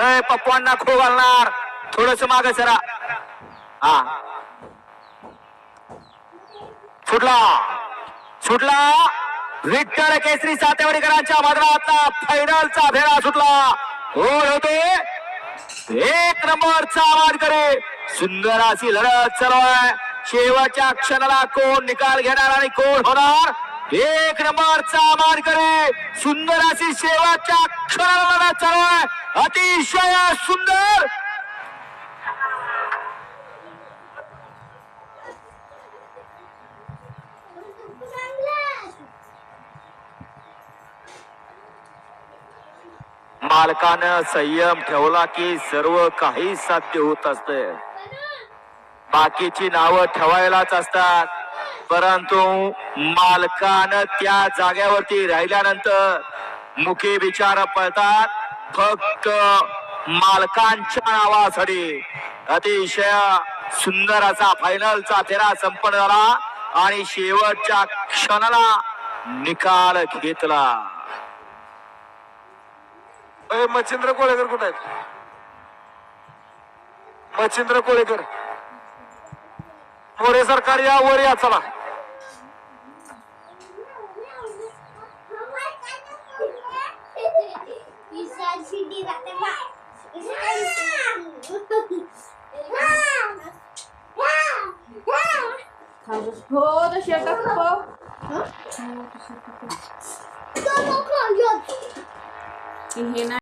ए पप्पांना खो घालणार. थोडस माग सरा. हा. सुटला. सुटला. विठ्ठल केसरी सातेवाडीकरांच्या मदरातला फायनलचा भेडा सुटला. गोल होते. एक नंबरचा आवाज करे. सुंदर अशी लढत चालू आहे. शेवटच्या क्षणाला कोण निकाल घेणार आणि कोण होणार? एक नंबरचा आवाज करे. सुंदर अशी शेवटच्या क्षणाला लढत चालू आहे. अतिशय सुंदर! मालकानं संयम ठेवला की सर्व काही साध्य होत असते. बाकीची नावं ठेवायलाच असतात. परंतु मालकानं त्या जाग्यावरती राहिल्यानंतर मुखे विचार पळतात. फक्त मालकांच्या नावासाठी. अतिशय सुंदर असा फायनलचा फेरा संपन्न झाला आणि शेवटच्या क्षणाला निकाल घेतला. अय मच्छिंद्र कोळेकर कुठे आहेत? मच्छिंद्र कोळेकर. मोरे सरकार या वर या चला. pode subir até mais. Isso é Casa toda cheia de cacau. Hã? Toma o conjunto. E Renan.